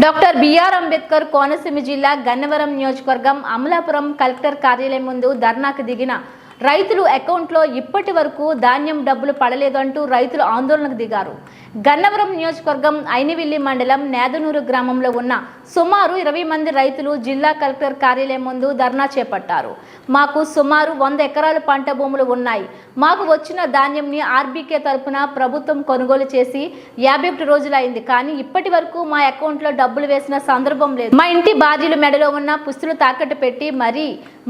Doctor BR Ambedkar Konaseema జిల్లా గన్నవరం నియోజకవర్గం Amalapuram collector కార్యాలయం ముందు ధర్నాకు దిగిన రైతులు అకౌంట్లో ఇప్పటి వరకు ధాన్యం డబ్బులు పడలేదు అంటూ రైతులు ఆందోళనకు దిగారు. గన్నవరం నియోజకవర్గం ఐనివిల్లి మండలం నేదనూరు గ్రామంలో ఉన్న సుమారు ఇరవై మంది రైతులు జిల్లా కలెక్టర్ కార్యాలయం ముందు ధర్నా చేపట్టారు. మాకు సుమారు వంద ఎకరాల పంట భూములు ఉన్నాయి. మాకు వచ్చిన ధాన్యంని ఆర్బీకే తరపున ప్రభుత్వం కొనుగోలు చేసి యాభై ఒకటి రోజులైంది. కానీ ఇప్పటి వరకు మా అకౌంట్లో డబ్బులు వేసిన సందర్భం లేదు. మా ఇంటి బాధ్యుల మెడలో ఉన్న పుస్తులు తాకట్టు పెట్టి మరీ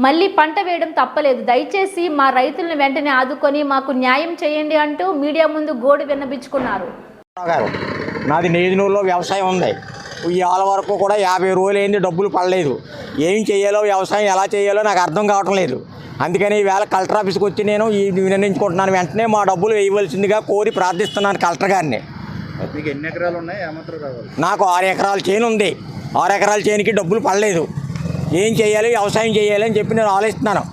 మళ్ళీ పంట వేయడం తప్పలేదు. దయచేసి మా రైతులను వెంటనే ఆదుకొని మాకు న్యాయం చేయండి అంటూ మీడియా ముందు గోడు విన్నపించుకున్నారు. నాది నేదినూరులో వ్యవసాయం ఉంది. ఇవాళ వరకు కూడా యాభై రోజులైంది డబ్బులు పడలేదు. ఏం చేయాలో వ్యవసాయం ఎలా చేయాలో నాకు అర్థం కావటం లేదు. అందుకని ఈవేళ కలెక్టర్ ఆఫీస్కి వచ్చి నేను ఈ వినియోగించుకుంటున్నాను వెంటనే మా డబ్బులు వేయవలసిందిగా కోరి ప్రార్థిస్తున్నాను కలెక్టర్ గారిని. మీకు ఎన్ని ఎకరాలు ఉన్నాయి? ఏమాత్రం రావాలి. నాకు ఆరు ఎకరాల చేను ఉంది. ఆరు ఎకరాల చేనుకి డబ్బులు పడలేదు. ఏం చేయాలి వ్యవసాయం చేయాలి అని చెప్పి నేను ఆలోచిస్తున్నాను.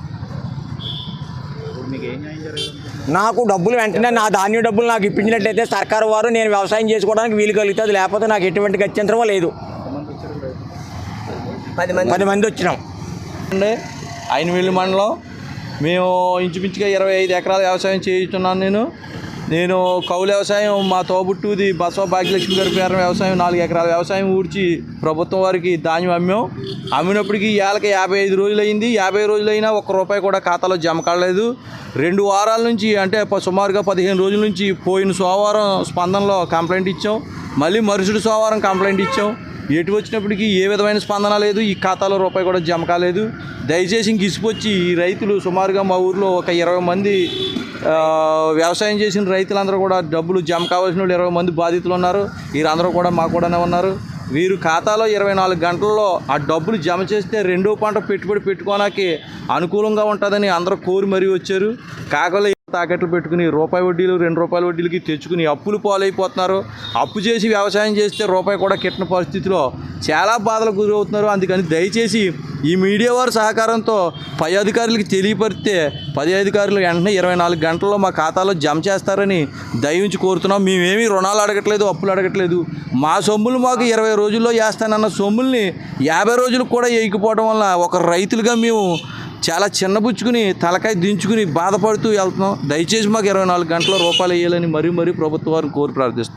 నాకు డబ్బులు వెంటనే నా ధాన్యం డబ్బులు నాకు ఇప్పించినట్లయితే సర్కారు వారు నేను వ్యవసాయం చేసుకోవడానికి వీలు కలుగుతుంది లేకపోతే నాకు ఎటువంటి గత్యంతరం లేదు. వచ్చారు రైతులు? పది మంది వచ్చినాం. అండి ఐనవెల్లి మండలం. మేము ఇంచుమించుగా ఇరవై ఐదు ఎకరాల వ్యవసాయం చేస్తున్నాను నేను. నేను కౌలు వ్యవసాయం మా తోబుట్టుది బసవ భాగ్యలక్ష్మి గారి పేరు వ్యవసాయం నాలుగు ఎకరాల వ్యవసాయం ఊడ్చి ప్రభుత్వం వారికి ధాన్యం అమ్మాం. అమ్మినప్పటికీ ఏళ్ళకి యాభై ఐదు రోజులు అయింది యాభై రోజులైనా ఒక్క రూపాయి కూడా ఖాతాలో జమ కాలేదు. రెండు వారాల నుంచి అంటే సుమారుగా పదిహేను రోజుల నుంచి పోయిన సోమవారం స్పందనలో కంప్లైంట్ ఇచ్చాం. మళ్ళీ మరుసటి సోమవారం కంప్లైంట్ ఇచ్చాం. ఎటు వచ్చినప్పటికీ ఏ విధమైన స్పందన లేదు ఈ ఖాతాలో రూపాయి కూడా జమ కాలేదు. దయచేసి ఇంక ఇసుకొచ్చి ఈ రైతులు సుమారుగా మా ఊర్లో ఒక ఇరవై మంది వ్యవసాయం చేసిన రైతులందరూ కూడా డబ్బులు జమ కావాల్సిన వాళ్ళు ఇరవై మంది బాధితులు ఉన్నారు. వీరందరూ కూడా మా కూడానే ఉన్నారు. వీరు ఖాతాలో ఇరవై నాలుగు గంటల్లో ఆ డబ్బులు జమ చేస్తే రెండో పంట పెట్టుబడి పెట్టుకోవడానికి అనుకూలంగా ఉంటుందని అందరూ కోరి మరీ వచ్చారు. కాకలు తాకట్లు పెట్టుకుని రూపాయి వడ్డీలు రెండు రూపాయల వడ్డీలకి తెచ్చుకుని అప్పులు పాలైపోతున్నారు. అప్పు చేసి వ్యవసాయం చేస్తే రూపాయి కూడా కిట్టిన పరిస్థితిలో చాలా బాధలకు గురవుతున్నారు. అందుకని దయచేసి ఈ మీడియా వారి సహకారంతో పై అధికారులకి తెలియపరిస్తే పది అధికారులు వెంటనే ఇరవై నాలుగు గంటల్లో మా ఖాతాలో జమ చేస్తారని దయించి కోరుతున్నాం. మేమేమీ రుణాలు అడగట్లేదు అప్పులు అడగట్లేదు. మా సొమ్ములు మాకు ఇరవై రోజుల్లో వేస్తానన్న సొమ్ముల్ని యాభై రోజులకు కూడా వేయకపోవడం వల్ల ఒక రైతులుగా మేము చాలా చిన్నబుచ్చుకుని తలకాయ దించుకుని బాధపడుతూ వెళ్తున్నాం. దయచేసి మాకు ఇరవై నాలుగు గంటల రూపాయలు వేయాలని మరీ మరీ ప్రభుత్వ వారిని కోరి ప్రార్థిస్తున్నాం.